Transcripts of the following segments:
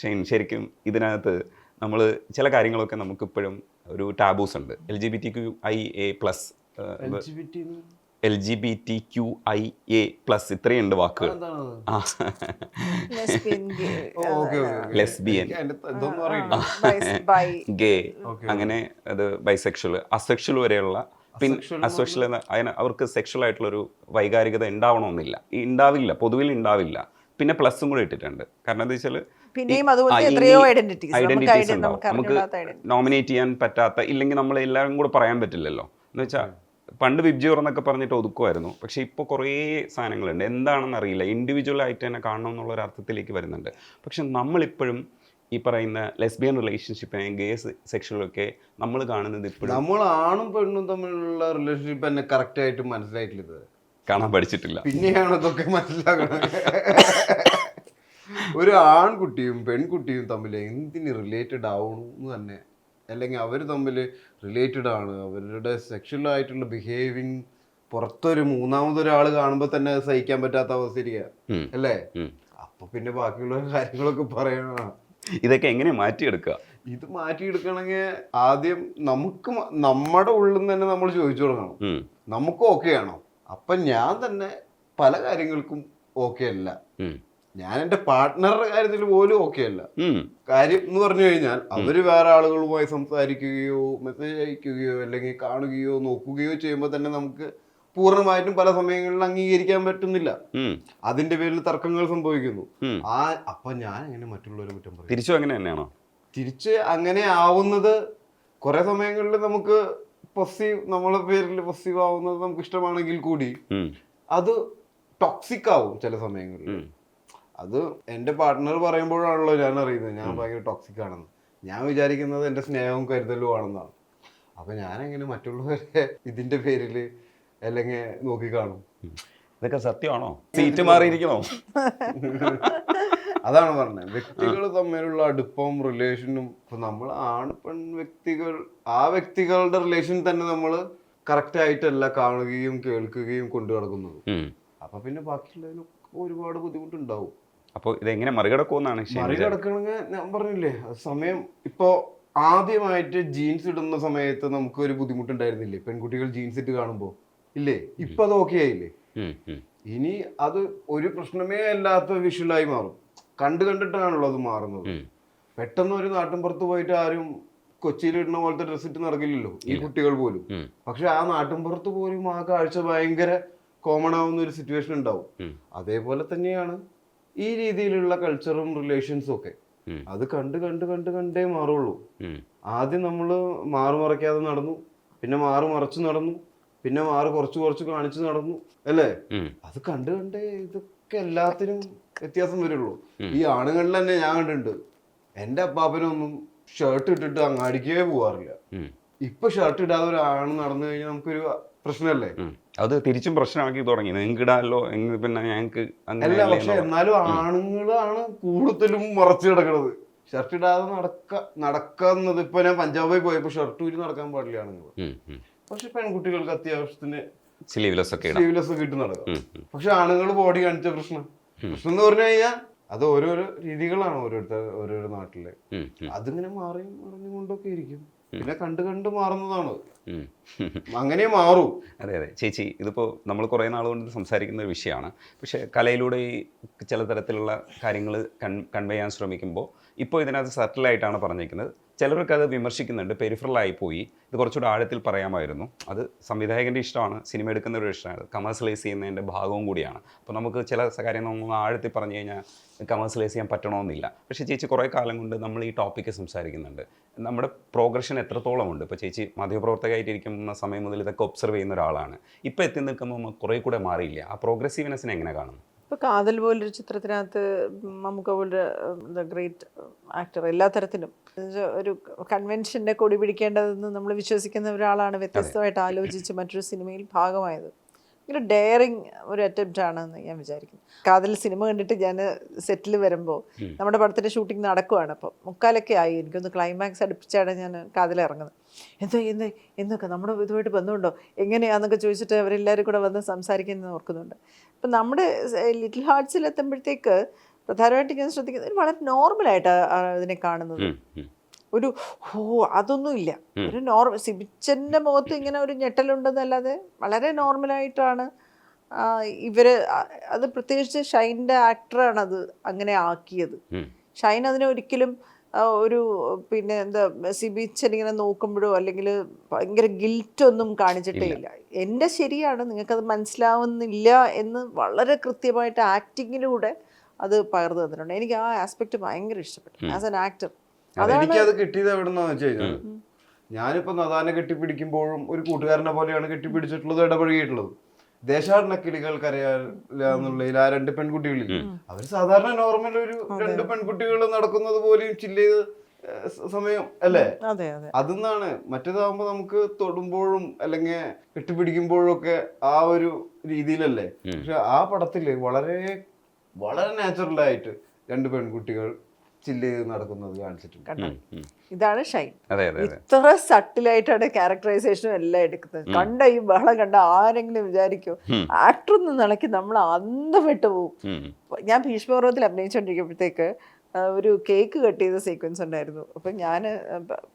Shane ശരിക്കും ഇതിനകത്ത് നമ്മൾ ചില കാര്യങ്ങളൊക്കെ നമുക്കിപ്പോഴും ഒരു ടാബൂസ് ഉണ്ട്. L G B T Q I A plus L G B T Q I A plus ഇത്രയുണ്ട് വാക്കുകൾ. ലെസ്ബിയൻ. ഗേ അങ്ങനെ അത് ബൈസെക്ഷൽ അസെക്ഷൽ വരെയുള്ള പിന്നെ അസെക്ഷൽ അതിന് അവർക്ക് സെക്ഷൽ ആയിട്ടുള്ള ഒരു വൈകാരികത ഉണ്ടാവണമെന്നില്ല. ഉണ്ടാവില്ല പൊതുവിൽ ഉണ്ടാവില്ല. പിന്നെ പ്ലസും കൂടെ ഇട്ടിട്ടുണ്ട്. കാരണം എന്താ വെച്ചാൽ പിന്നെയും അതുപോലെ എത്രയോ ഐഡന്റിറ്റീസ് ഉണ്ടാവും. നമുക്ക് നോമിനേറ്റ് ചെയ്യാൻ പറ്റാത്ത ഇല്ലെങ്കിൽ നമ്മൾ എല്ലാവരും കൂടെ പറയാൻ പറ്റില്ലല്ലോ. എന്ന് വെച്ചാൽ പണ്ട് വിബ്ജി എന്നൊക്കെ പറഞ്ഞിട്ട് ഒതുക്കുമായിരുന്നു പക്ഷെ ഇപ്പോൾ കുറേ സാധനങ്ങളുണ്ട്. എന്താണെന്ന് അറിയില്ല. ഇൻഡിവിജ്വൽ ആയിട്ട് തന്നെ കാണണം എന്നുള്ള ഒരു അർത്ഥത്തിലേക്ക് വരുന്നുണ്ട്. പക്ഷെ നമ്മളിപ്പോഴും ഈ പറയുന്ന ലെസ്ബിയൻ റിലേഷൻഷിപ്പിനെ ഗേ സെക്ഷലൊക്കെ നമ്മൾ കാണുന്നത് ഇപ്പോഴും നമ്മൾ ആണും പെണ്ണും തമ്മിലുള്ള റിലേഷൻഷിപ്പ് തന്നെ കറക്റ്റ് ആയിട്ട് മനസ്സിലായിട്ടില്ല കാണാൻ പഠിച്ചിട്ടില്ല. പിന്നെയാണ് ഇതൊക്കെ മനസ്സിലാക്കണത്. ഒരു ആൺകുട്ടിയും പെൺകുട്ടിയും തമ്മിൽ എന്തിന് റിലേറ്റഡ് ആവണമെന്ന് തന്നെ. അല്ലെങ്കിൽ അവർ തമ്മിൽ റിലേറ്റഡ് ആണ്. അവരുടെ സെക്ഷലായിട്ടുള്ള ബിഹേവിങ് പുറത്തൊരു മൂന്നാമതൊരാൾ കാണുമ്പോൾ തന്നെ സഹിക്കാൻ പറ്റാത്ത അവസ്ഥയിരിക്കുക അല്ലേ. അപ്പൊ പിന്നെ ബാക്കിയുള്ള കാര്യങ്ങളൊക്കെ പറയണ? ഇതൊക്കെ എങ്ങനെ മാറ്റിയെടുക്കുക ഇത് മാറ്റിയെടുക്കണമെങ്കിൽ ആദ്യം നമുക്ക് നമ്മുടെ ഉള്ളിൽ നിന്ന് തന്നെ നമ്മൾ ചോദിച്ചു തുടങ്ങണം. നമുക്ക് ഓക്കെ ആണോ? അപ്പൊ ഞാൻ തന്നെ പല കാര്യങ്ങൾക്കും ഓക്കെ അല്ല. ഞാൻ എന്റെ പാർട്ട്ണറുടെ കാര്യത്തിൽ പോലും ഓക്കെ അല്ല. കാര്യം എന്ന് പറഞ്ഞു കഴിഞ്ഞാൽ അവർ വേറെ ആളുകളുമായി സംസാരിക്കുകയോ മെസ്സേജ് അയക്കുകയോ അല്ലെങ്കിൽ കാണുകയോ നോക്കുകയോ ചെയ്യുമ്പോൾ തന്നെ നമുക്ക് പൂർണമായിട്ടും പല സമയങ്ങളിൽ അംഗീകരിക്കാൻ പറ്റുന്നില്ല. അതിന്റെ പേരിൽ തർക്കങ്ങൾ സംഭവിക്കുന്നു. ആ അപ്പൊ ഞാൻ എങ്ങനെ മറ്റുള്ളവരെ കുറ്റം പറയും. തിരിച്ചു അങ്ങനെ തന്നെയാണോ? തിരിച്ച് അങ്ങനെ ആവുന്നത് കുറെ സമയങ്ങളിൽ നമുക്ക് പൊസീവ് നമ്മളെ പേരിൽ പൊസീവ് ആവുന്നത് നമുക്ക് ഇഷ്ടമാണെങ്കിൽ കൂടി അത് ടോക്സിക് ആവും ചില സമയങ്ങളിൽ. അത് എന്റെ പാർട്ട്ണർ പറയുമ്പോഴാണല്ലോ ഞാൻ അറിയുന്നത് ഞാൻ ഭയങ്കര ടോക്സിക് ആണെന്ന്. ഞാൻ വിചാരിക്കുന്നത് എന്റെ സ്നേഹവും കരുതലും ആണെന്നാണ്. അപ്പൊ ഞാൻ എങ്ങനെ മറ്റുള്ളവരെ ഇതിന്റെ പേരിൽ അല്ലെങ്കിൽ നോക്കി കാണും? ഇതൊക്കെ സത്യമാണോ? സീറ്റ് മാറിയിരിക്കണോ? അതാണ് പറഞ്ഞത്. വ്യക്തികൾ തമ്മിലുള്ള അടുപ്പവും റിലേഷനും ഇപ്പൊ നമ്മൾ ആണ് പെൺ വ്യക്തികൾ. ആ വ്യക്തികളുടെ റിലേഷൻ തന്നെ നമ്മൾ കറക്റ്റ് ആയിട്ടല്ല കാണുകയും കേൾക്കുകയും കൊണ്ടു നടക്കുന്നത്. അപ്പൊ പിന്നെ ബാക്കിയുള്ളതിനൊക്കെ ഒരുപാട് ബുദ്ധിമുട്ടുണ്ടാവും. അപ്പോൾ ഇതെങ്ങനെ മറികടക്കുമെന്നാണ്? മറികടക്കണമെങ്കിൽ ഞാൻ പറഞ്ഞില്ലേ സമയം ഇപ്പോ ആദ്യമായിട്ട് ജീൻസ് ഇടുന്ന സമയത്ത് നമുക്ക് ഒരു ബുദ്ധിമുട്ടുണ്ടായിരുന്നില്ലേ? പെൺകുട്ടികൾ ജീൻസ് ഇട്ട് കാണുമ്പോ. ഇല്ലേ? ഇപ്പൊ അത് ഓക്കെ ആയില്ലേ. ഇനി അത് ഒരു പ്രശ്നമേ അല്ലാത്ത വിഷ്വലായി മാറും. കണ്ടു കണ്ടിട്ടാണല്ലോ അത് മാറുന്നത്. പെട്ടെന്ന് ഒരു നാട്ടിൻ പുറത്ത് പോയിട്ട് ആരും കൊച്ചിയിൽ ഇടുന്ന പോലത്തെ ഡ്രസ് ഇട്ട് നടക്കില്ലല്ലോ ഈ കുട്ടികൾ പോലും. പക്ഷെ ആ നാട്ടിൻ പുറത്ത് പോലും ആ കാഴ്ച ഭയങ്കര കോമൺ ആവുന്ന ഒരു സിറ്റുവേഷൻ ഉണ്ടാവും. അതേപോലെ തന്നെയാണ് ഈ രീതിയിലുള്ള കൾച്ചറും റിലേഷൻസും ഒക്കെ. അത് കണ്ട് കണ്ട് കണ്ട് കണ്ടേ മാറുള്ളൂ. ആദ്യം നമ്മൾ മാറു മറയ്ക്കാതെ നടന്നു. പിന്നെ മാറു മറച്ചു നടന്നു. പിന്നെ മാറ് കുറച്ച് കുറച്ച് കാണിച്ചു നടന്നു. അല്ലേ? അത് കണ്ട് കണ്ടേ ഇതൊക്കെ എല്ലാത്തിനും വ്യത്യാസം വരുള്ളൂ. ഈ ആണുങ്ങളിൽ തന്നെ ഞാൻ കണ്ടിട്ടുണ്ട്. എന്റെ അപ്പാപ്പനൊന്നും ഷർട്ട് ഇട്ടിട്ട് അങ്ങാടിക്കേ പോവാറില്ല. ഇപ്പൊ ഷർട്ട് ഇടാതെ ഒരു ആണ് നടന്നു കഴിഞ്ഞാൽ നമുക്കൊരു പ്രശ്നമല്ലേ. അത് തിരിച്ചും പ്രശ്നമാക്കി തുടങ്ങി. നിങ്ങൾക്ക് ഇടാമല്ലോ എങ്കിൽ പിന്നെ ഞങ്ങൾക്ക് അല്ല പക്ഷെ എന്നാലും ആണുങ്ങളാണ് കൂടുതലും മറച്ചു കിടക്കുന്നത് ഷർട്ട് ഇടാതെ നടക്ക നടക്കുന്നത് ഇപ്പൊ ഞാൻ പഞ്ചാബിൽ പോയപ്പോ ഷർട്ട് ഊരി നടക്കാൻ പാടില്ല ആണുങ്ങൾ പക്ഷെ പെൺകുട്ടികൾക്ക് അത്യാവശ്യത്തിന് സ്ലീവ്ലെസ് ഒക്കെ സ്ലീവ്ലെസ് ഒക്കെ ഇട്ട് നടക്കാം. പക്ഷെ ആണുങ്ങൾ ബോഡി കാണിച്ച പ്രശ്നം. പ്രശ്നം എന്ന് പറഞ്ഞു കഴിഞ്ഞാൽ അത് ഓരോരോ രീതികളാണ് ഓരോരുത്തർ ഓരോരോ നാട്ടിലെ. അതിങ്ങനെ മാറിയും മറിഞ്ഞുകൊണ്ടൊക്കെ ഇരിക്കും. പിന്നെ കണ്ട് കണ്ട് മാറുന്നതാണ്. അങ്ങനെ മാറും. അതെ അതെ. ചേച്ചി ഇതിപ്പോൾ നമ്മൾ കുറേ നാൾ കൊണ്ട് സംസാരിക്കുന്ന ഒരു വിഷയമാണ്. പക്ഷേ കലയിലൂടെ ഈ ചില തരത്തിലുള്ള കാര്യങ്ങൾ കൺ കൺവേ ചെയ്യാൻ ശ്രമിക്കുമ്പോൾ ഇപ്പോൾ ഇതിനകത്ത് സെറ്റിലായിട്ടാണ് പറഞ്ഞിരിക്കുന്നത്. ചിലർക്ക് അത് വിമർശിക്കുന്നുണ്ട് പെരിഫറലായി പോയി. ഇത് കുറച്ചുകൂടെ ആഴത്തിൽ പറയാമായിരുന്നു. അത് സംവിധായകന്റെ ഇഷ്ടമാണ് സിനിമ എടുക്കുന്ന ഒരു ഇഷ്ടമാണ് കമേഴ്സ്യലൈസ് ചെയ്യുന്നതിന്റെ ഭാഗവും കൂടിയാണ്. അപ്പോൾ നമുക്ക് ചില കാര്യങ്ങൾ നമ്മൾ ആഴത്തിൽ പറഞ്ഞു കഴിഞ്ഞാൽ കമേഴ്സ്യലൈസ് ചെയ്യാൻ പറ്റണമെന്നില്ല. പക്ഷേ ചേച്ചി കുറേ കാലം കൊണ്ട് നമ്മൾ ഈ ടോപ്പിക്ക് സംസാരിക്കുന്നുണ്ട്. നമ്മുടെ പ്രോഗ്രഷൻ എത്രത്തോളം ഉണ്ട്? ഇപ്പോൾ ചേച്ചി മാധ്യമപ്രവർത്തകമായിട്ടിരിക്കുന്ന സമയം മുതൽ ഇതൊക്കെ ഒബ്സർവ് ചെയ്യുന്ന ഒരാളാണ്. ഇപ്പോൾ എത്തി നിൽക്കുമ്പോൾ കുറേ കൂടെ മാറിയില്ല? ആ പ്രോഗ്രസീവ്നെസ്സിനെ എങ്ങനെ കാണുന്നു? ഇപ്പൊ കാതൽ പോലൊരു ചിത്രത്തിനകത്ത് മമ്മൂക്ക പോലൊരു ഗ്രേറ്റ് ആക്ടർ എല്ലാ തരത്തിലും. ഒരു കൺവെൻഷന്റെ കൊടി പിടിക്കേണ്ടതെന്ന് നമ്മൾ വിശ്വസിക്കുന്ന ഒരാളാണ് വ്യത്യസ്തമായിട്ട് ആലോചിച്ച് മറ്റൊരു സിനിമയിൽ ഭാഗമായത്. ഭയങ്കര ഡെയറിങ് ഒരു അറ്റംപ്റ്റ് ആണെന്ന് ഞാൻ വിചാരിക്കുന്നു. കാതൽ സിനിമ കണ്ടിട്ട് ഞാൻ സെറ്റിൽ വരുമ്പോൾ നമ്മുടെ പടത്തിന്റെ ഷൂട്ടിംഗ് നടക്കുവാണ് അപ്പോൾ മുക്കാലൊക്കെ ആയി. എനിക്കൊന്ന് ക്ലൈമാക്സ് അടുപ്പിച്ചാണ് ഞാൻ കാതൽ ഇറങ്ങുന്നത്. എന്താ എന്ത് എന്നൊക്കെ നമ്മുടെ ഇതുമായിട്ട് ബന്ധമുണ്ടോ? എങ്ങനെയാന്നൊക്കെ ചോദിച്ചിട്ട് അവരെല്ലാവരും കൂടെ വന്ന് സംസാരിക്കുന്നത് ഓർക്കുന്നുണ്ട്. അപ്പം നമ്മുടെ ലിറ്റിൽ ഹാർട്സിൽ എത്തുമ്പോഴത്തേക്ക് പ്രധാനമായിട്ട് ഞാൻ ശ്രദ്ധിക്കുന്നത് ഒരു വളരെ നോർമലായിട്ട് അതിനെ കാണുന്നത്. ഒരു ഹോ അതൊന്നുമില്ല ഒരു നോർമൽ സിബിച്ചന്റെ മുഖത്ത് ഇങ്ങനെ ഒരു ഞെട്ടലുണ്ടെന്നല്ലാതെ വളരെ നോർമലായിട്ടാണ് ഇവർ ഇവർ അത് പ്രത്യേകിച്ച് ഷൈന്റെ ആക്ടറാണ് അത് അങ്ങനെ ആക്കിയത്. ഷൈൻ അതിനെ ഒരിക്കലും ഒരു പിന്നെ എന്താ സിബിച്ചൻ ഇങ്ങനെ നോക്കുമ്പോഴോ അല്ലെങ്കിൽ ഭയങ്കര ഗിൽറ്റൊന്നും കാണിച്ചിട്ടേ ഇല്ല. എന്റെ ശരിയാണ് നിങ്ങൾക്കത് മനസ്സിലാവുന്നില്ല എന്ന് വളരെ കൃത്യമായിട്ട് ആക്ടിങ്ങിലൂടെ അത് പകർന്നു തന്നിട്ടുണ്ട്. എനിക്ക് ആ ആസ്പെക്ട് ഭയങ്കര ഇഷ്ടപ്പെട്ടു. ആസ് എൻ ആക്ടർ എനിക്കത് കിട്ടിയത് എവിടെന്നാന്ന് വെച്ച് കഴിഞ്ഞാൽ ഞാനിപ്പോ നദാനെ കെട്ടിപ്പിടിക്കുമ്പോഴും ഒരു കൂട്ടുകാരനെ പോലെയാണ് കെട്ടിപ്പിടിച്ചിട്ടുള്ളത് ഇടപഴകിയിട്ടുള്ളത്. ദേശാടന കിളികൾ കരയാല്ല ആ രണ്ട് പെൺകുട്ടികളിൽ അവർ സാധാരണ നോർമൽ ഒരു രണ്ട് പെൺകുട്ടികൾ നടക്കുന്നത് പോലെയും ചില്ല ചെയ്ത് സമയം അല്ലേ? അതെ അതെ. അതെന്നാണ് മറ്റേതാകുമ്പോ നമുക്ക് തൊടുമ്പോഴും അല്ലെങ്കിൽ കെട്ടിപ്പിടിക്കുമ്പോഴും ഒക്കെ ആ ഒരു രീതിയിലല്ലേ? പക്ഷെ ആ പടത്തിൽ വളരെ വളരെ നാച്ചുറൽ ആയിട്ട് രണ്ട് പെൺകുട്ടികൾ ചില്ല് ചെയ്ത് നടക്കുന്നത് കാണിച്ചിട്ടുണ്ട്. ഇതാണ് ഷൈൻ. ഇത്ര സട്ടിലായിട്ടാണ് ക്യാരക്ടറൈസേഷനും എല്ലാം എടുക്കുന്നത്. കണ്ട ഈ ബഹളം കണ്ട ആരെങ്കിലും വിചാരിക്കും ആക്ടർ ഒന്ന് നിലയ്ക്ക് നമ്മൾ അന്തം വിട്ടു പോകും ഞാൻ ഭീഷ്മപർവത്തിൽ അഭിനയിച്ചുകൊണ്ടിരിക്കുമ്പോഴത്തേക്ക് ഒരു കേക്ക് കട്ട് ചെയ്ത സീക്വൻസ് ഉണ്ടായിരുന്നു. അപ്പം ഞാൻ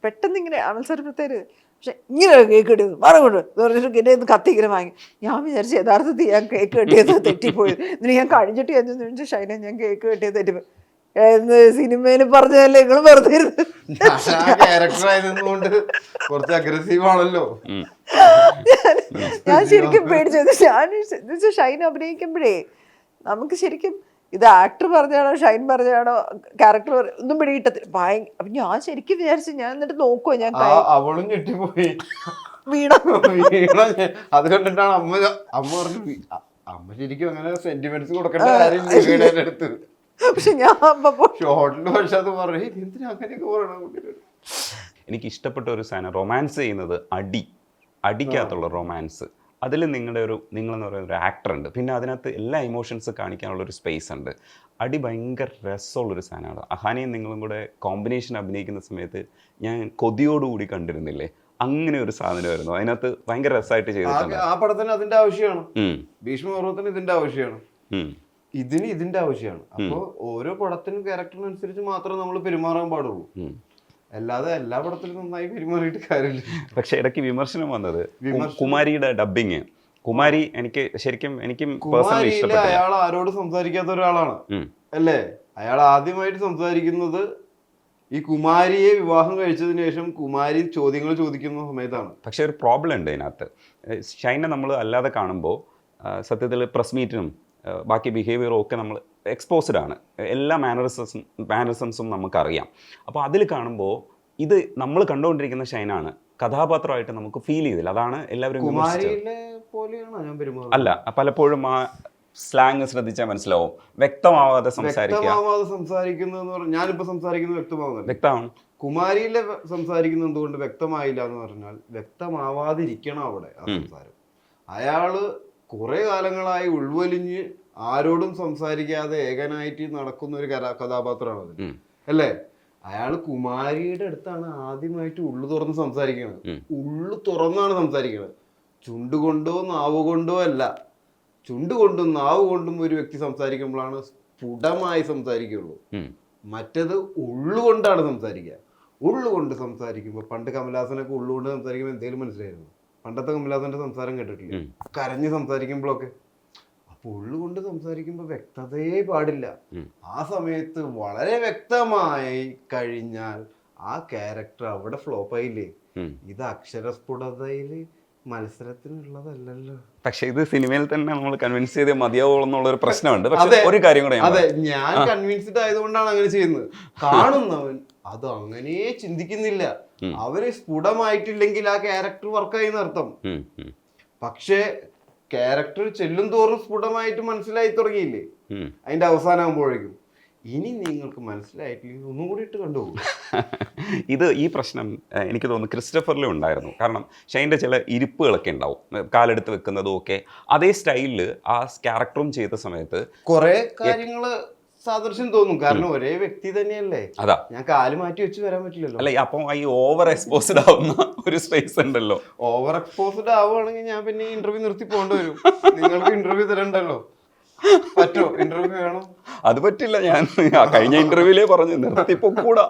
പെട്ടെന്ന് ഇങ്ങനെ അമൽസരപ്പത്തേര് പക്ഷെ ഇങ്ങനെ കേക്ക് കട്ടിയത് എന്ന് പറഞ്ഞിട്ട് ഇങ്ങനെ ഒന്ന് കത്തി ഇങ്ങനെ വാങ്ങി. ഞാൻ വിചാരിച്ചു യഥാർത്ഥത്തിൽ ഞാൻ കേക്ക് കട്ടിയത് തെറ്റിപ്പോയി. എന്നിട്ട് ഞാൻ കഴിഞ്ഞിട്ട് ഞാൻ ചോദിച്ചു ഷൈന ഞാൻ കേക്ക് കട്ടിയത് തെറ്റിപ്പോയി. സിനിമയിൽ പറഞ്ഞതല്ലേ? നിങ്ങൾ വെറുതെ ആ കുറച്ച് അഗ്രസീവ് ആണല്ലോ. ഞാൻ ശരിക്കും പേടിച്ചു ഞാൻ ഷൈൻ അഭിനയിക്കുമ്പോഴേ നമുക്ക് ശരിക്കും ഇത് ആക്ടർ പറഞ്ഞാണോ ഷൈൻ പറഞ്ഞാണോ ക്യാരക്ടർ ഒന്നും പിടികിട്ടത്തില്ല. ഭയങ്കര അപ്പൊ ഞാൻ ശരിക്കും വിചാരിച്ചു ഞാൻ എന്നിട്ട് നോക്കുവോ ഞാൻ അവളും ഞെട്ടിപ്പോയി. വീണ. അത് കണ്ടിട്ടാണ് അമ്മ അമ്മ പറഞ്ഞു അമ്മ ശരിക്കും അങ്ങനെ സെന്റിമെന്റ്സ് കൊടുക്കേണ്ട കാര്യമില്ല വീണേന്റെ അടുത്ത്. പക്ഷെ ഞാൻ അപ്പൊ ഷോർട്ടിൽ പക്ഷെ അത് പറഞ്ഞു "ഏയ്, എന്തിനാ അങ്ങനെയൊക്കെ പറയണം കുട്ടിയോട്?" എനിക്ക് ഇഷ്ടപ്പെട്ട ഒരു സാധനം റൊമാൻസ് ചെയ്യുന്നത് അടി. അടിക്കകത്തുള്ള റൊമാൻസ് അതിൽ നിങ്ങളുടെ ഒരു നിങ്ങളെന്ന് പറയുന്ന ഒരു ആക്ടർ ഉണ്ട്. പിന്നെ അതിനകത്ത് എല്ലാ ഇമോഷൻസ് കാണിക്കാനുള്ള ഒരു സ്പേസ് ഉണ്ട്. അടി ഭയങ്കര രസമുള്ളൊരു സാധനമാണ്. അഹാനയും നിങ്ങളും കൂടെ കോമ്പിനേഷൻ അഭിനയിക്കുന്ന സമയത്ത് ഞാൻ കൊതിയോടുകൂടി കണ്ടിരുന്നില്ലേ? അങ്ങനെ ഒരു സാധനമായിരുന്നു. അതിനകത്ത് ഭയങ്കര രസമായിട്ട് ആ- ചെയ്തിട്ടുണ്ട്. ആ പടത്തിന് അതിന്റെ ആവശ്യമാണ്. ഭീഷ്മ ഭീഷ്മപർവത്തിന് ഇതിന്റെ ആവശ്യമാണ്. ഇതിന് ഇതിന്റെ ആവശ്യമാണ്. അപ്പൊ ഓരോ പടത്തിനും ക്യാരക്ടറിനനുസരിച്ച് മാത്രം നമ്മൾ പെരുമാറാൻ പാടുള്ളൂ. അല്ലാതെ എല്ലാ പടത്തിലും നന്നായി പെരുമാറിയിട്ട് കാര്യമില്ല. പക്ഷെ ഇടയ്ക്ക് വിമർശനം വന്നത് കുമാരിയുടെ ഡബിങ് കുമാരി എനിക്ക് ശരിക്കും എനിക്ക് അയാൾ ആരോട് സംസാരിക്കാത്ത ഒരാളാണ്. അല്ലേ? അയാൾ ആദ്യമായിട്ട് സംസാരിക്കുന്നത് ഈ കുമാരിയെ വിവാഹം കഴിച്ചതിന് ശേഷം കുമാരി ചോദ്യങ്ങൾ ചോദിക്കുന്ന സമയത്താണ്. പക്ഷെ ഒരു പ്രോബ്ലം ഉണ്ട് അതിനകത്ത് ഷൈനെ നമ്മൾ അല്ലാതെ കാണുമ്പോൾ സത്യത്തിൽ പ്രസ് മീറ്റിനും ബാക്കി ബിഹേവിയറും ഒക്കെ നമ്മൾ എക്സ്പോസ്ഡ് ആണ്. എല്ലാ മാനറിസംസും മാനറിസംസും നമുക്കറിയാം. അപ്പോൾ അതിൽ കാണുമ്പോൾ ഇത് നമ്മൾ കണ്ടുകൊണ്ടിരിക്കുന്ന ഷൈനാണ് കഥാപാത്രമായിട്ട് നമുക്ക് ഫീൽ ചെയ്തില്ല. അതാണ് എല്ലാവരും അല്ല പലപ്പോഴും ആ സ്ലാങ് ശ്രദ്ധിച്ചാൽ മനസ്സിലാവും. വ്യക്തമാവാതെ ഞാനിപ്പോ സംസാരിക്കുന്നത് വ്യക്തമാണ് കുമാരിയിലെ സംസാരിക്കുന്നത് എന്തുകൊണ്ട് വ്യക്തമായില്ല എന്ന് പറഞ്ഞാൽ വ്യക്തമാവാതിരിക്കണം അവിടെ ആ സംസാരം. അയാൾ കുറെ കാലങ്ങളായി ഉൾവലിഞ്ഞ് ആരോടും സംസാരിക്കാതെ ഏകനായിട്ട് നടക്കുന്ന ഒരു കഥാ കഥാപാത്രമാണ് അത്. അല്ലേ? അയാൾ കുമാരിയുടെ അടുത്താണ് ആദ്യമായിട്ട് ഉള്ളു തുറന്ന് സംസാരിക്കുന്നത് ഉള്ളു തുറന്നാണ് സംസാരിക്കുന്നത് ചുണ്ടുകൊണ്ടോ നാവ് കൊണ്ടോ അല്ല. ചുണ്ടുകൊണ്ടും നാവ് കൊണ്ടും ഒരു വ്യക്തി സംസാരിക്കുമ്പോഴാണ് സ്ഫുടമായി സംസാരിക്കുള്ളൂ. മറ്റത് ഉള്ളുകൊണ്ടാണ് സംസാരിക്കുക. ഉള്ളുകൊണ്ട് സംസാരിക്കുമ്പോൾ പണ്ട് കമലഹാസനൊക്കെ ഉള്ളുകൊണ്ട് സംസാരിക്കുമ്പോൾ എന്തെങ്കിലും മനസ്സിലായിരുന്നു? പണ്ടത്തെ കമലഹാസന്റെ സംസാരം കേട്ടിട്ടില്ല. കരഞ്ഞ് സംസാരിക്കുമ്പോഴൊക്കെ. അപ്പൊ ഉള്ളുകൊണ്ട് സംസാരിക്കുമ്പോൾ വ്യക്തതയെ പാടില്ല. ആ സമയത്ത് വളരെ വ്യക്തമായി കഴിഞ്ഞാൽ ആ ക്യാരക്ടർ അവിടെ ഫ്ലോപ്പ് ആയില്ലേ. ഇത് അക്ഷരസ്ഫുടതയിൽ മത്സരത്തിനുള്ളതല്ലല്ലോ. പക്ഷെ ഇത് സിനിമയിൽ തന്നെ നമ്മൾ കൺവിൻസ് ചെയ്തേ മതിയാവുള്ളൂ എന്നുള്ള ഒരു പ്രശ്നമുണ്ട്. പക്ഷെ ഒരു കാര്യം കൂടെ അതെ ഞാൻ കൺവിൻസ്ഡ് ആയതുകൊണ്ടാണ് അങ്ങനെ ചെയ്യുന്നത്. കാണുന്നവൻ അത് അങ്ങനെ ചിന്തിക്കുന്നില്ല. അവർ സ്ഫുടമായിട്ടില്ലെങ്കിൽ ആ ക്യാരക്ടർ വർക്കായി ഉം, പക്ഷേ ക്യാരക്ടർ ചെല്ലും തോറും സ്ഫുടമായിട്ട് മനസ്സിലായി തുടങ്ങിയില്ലേ? അതിന്റെ അവസാനം ആകുമ്പോഴേക്കും ഇനി നിങ്ങൾക്ക് മനസ്സിലായിട്ടില്ലെങ്കിൽ ഒന്നും കൂടി ഇട്ട് കണ്ടുപോകും. ഇത് ഈ പ്രശ്നം എനിക്ക് തോന്നുന്നു ക്രിസ്റ്റഫറിലും ഉണ്ടായിരുന്നു. കാരണം ഷൈന്റെ ചില ഇരിപ്പുകളൊക്കെ ഉണ്ടാവും. കാലെടുത്ത് വെക്കുന്നതും ഒക്കെ. അതേ സ്റ്റൈലിൽ ആ ക്യാരക്ടറും ചെയ്ത സമയത്ത് കുറെ കാര്യങ്ങൾ സാദൃശ്യം തോന്നും. കാരണം ഒരേ വ്യക്തി തന്നെയല്ലേ? അതാ. ഞാൻ കാൽ മാറ്റി വെച്ച് വരാൻ പറ്റില്ലല്ലോ. അല്ല അപ്പം ഈ ഓവർ എക്സ്പോസ്ഡ് ആവുന്ന ഒരു സ്പേസ് ഉണ്ടല്ലോ. ഓവർ എക്സ്പോസ്ഡ് ആവുകയാണെങ്കിൽ ഞാൻ പിന്നെ ഇന്റർവ്യൂ നിർത്തി പോകേണ്ടി വരും. നിങ്ങൾക്ക് ഇന്റർവ്യൂ തരണ്ടല്ലോ. പറ്റോ? ഇന്റർവ്യൂ വേണം? അത് പറ്റില്ല ഞാൻ കഴിഞ്ഞ ഇന്റർവ്യൂലേ പറഞ്ഞു നിർത്തിപ്പോ കൂടാ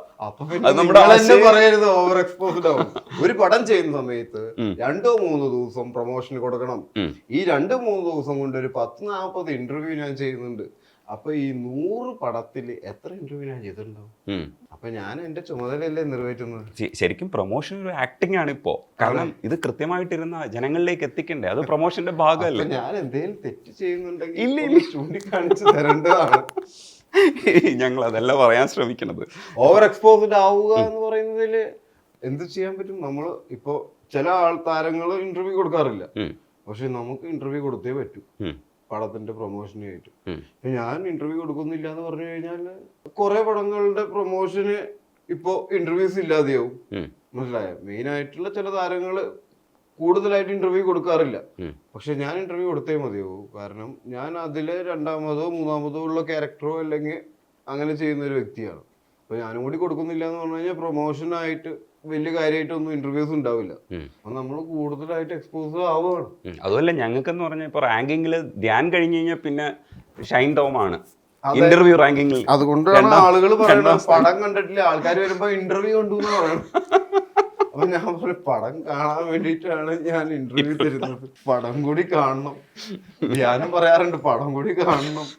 പറയരുത് ഓവർ എക്സ്പോസ്ഡ് ആവും. ഒരു പടം ചെയ്യുന്ന സമയത്ത് രണ്ടോ മൂന്നോ ദിവസം പ്രൊമോഷന് കൊടുക്കണം. ഈ രണ്ടോ മൂന്ന് ദിവസം കൊണ്ട് ഒരു പത്ത് നാൽപ്പത് ഇന്റർവ്യൂ ഞാൻ ചെയ്യുന്നുണ്ട്. അപ്പൊ ഈ നൂറ് പടത്തിൽ എത്ര ഇന്റർവ്യൂ ഞാൻ ചെയ്തിട്ടുണ്ടാവും. അപ്പൊ ഞാൻ എന്റെ ചുമതലയല്ലേ നിറവേറ്റുന്നത് ശരിക്കും പ്രൊമോഷൻ ഒരു ആക്ടിംഗ് ആണ് ഇപ്പോ. കാരണം ഇത് കൃത്യമായിട്ടിരുന്ന ജനങ്ങളിലേക്ക് എത്തിക്കണ്ടേ? അത് പ്രൊമോഷന്റെ ഭാഗമല്ലേ? ഞാൻ എന്തെങ്കിലും തെറ്റ് ചെയ്യുന്നുണ്ടെങ്കിൽ ഇല്ല, ഇല്ല. ചൂണ്ടിക്കാണിച്ചു തരേണ്ടതാണ്. ഞങ്ങൾ അതല്ല പറയാൻ ശ്രമിക്കുന്നത് ഓവർ എക്സ്പോസ്ഡ് ആവുക എന്ന് പറയുന്നതിൽ എന്ത് ചെയ്യാൻ പറ്റും? നമ്മൾ ഇപ്പോ ചില ആൾ താരങ്ങൾ ഇന്റർവ്യൂ കൊടുക്കാറില്ല. പക്ഷെ നമുക്ക് ഇന്റർവ്യൂ കൊടുത്തേ പറ്റൂ. പടത്തിന്റെ പ്രൊമോഷനായിട്ട്. ആയിട്ട് ഞാൻ ഇന്റർവ്യൂ കൊടുക്കുന്നില്ല എന്ന് പറഞ്ഞു കഴിഞ്ഞാൽ കുറെ പടങ്ങളുടെ പ്രൊമോഷന് ഇപ്പോ ഇന്റർവ്യൂസ് ഇല്ലാതെയാവും. മനസ്സിലായ മനസ്സിലായോ? മെയിൻ ആയിട്ടുള്ള ചില താരങ്ങൾ കൂടുതലായിട്ട് ഇന്റർവ്യൂ കൊടുക്കാറില്ല. പക്ഷെ ഞാൻ ഇന്റർവ്യൂ കൊടുത്തേ മതിയാവും. കാരണം ഞാൻ അതിലെ രണ്ടാമതോ മൂന്നാമതോ ഉള്ള ക്യാരക്ടറോ അല്ലെങ്കിൽ അങ്ങനെ ചെയ്യുന്ന ഒരു വ്യക്തിയാണ്. അപ്പൊ ഞാനും കൂടി കൊടുക്കുന്നില്ല എന്ന് പറഞ്ഞു കഴിഞ്ഞാൽ പ്രൊമോഷനായിട്ട് വലിയ കാര്യമായിട്ടൊന്നും ഇന്റർവ്യൂസ് ഉണ്ടാവില്ല. അപ്പൊ നമ്മൾ കൂടുതലായിട്ട് എക്സ്പോസ് ആവുകയാണ്. അതുമല്ല ഞങ്ങൾക്കെന്ന് പറഞ്ഞാൽ ഇപ്പൊ റാങ്കിങ്ങിൽ ധ്യാൻ കഴിഞ്ഞ് കഴിഞ്ഞാൽ പിന്നെ ഷൈൻ ടോമാണ്. ആണ് ഇന്റർവ്യൂ റാങ്കിങ്ങിൽ അതുകൊണ്ടാണ് ആളുകൾ പറയുന്നത് പടം കണ്ടിട്ടില്ല. ആൾക്കാർ വരുമ്പോ ഇന്റർവ്യൂ കണ്ടു എന്ന് പറയണം. അപ്പൊ ഞാൻ പറഞ്ഞു പടം കാണാൻ വേണ്ടിട്ടാണ് ഞാൻ ഇന്റർവ്യൂ തരുന്നത് പടം കൂടി കാണണം. ഞാനും പറയാറുണ്ട് പടം കൂടി കാണണം.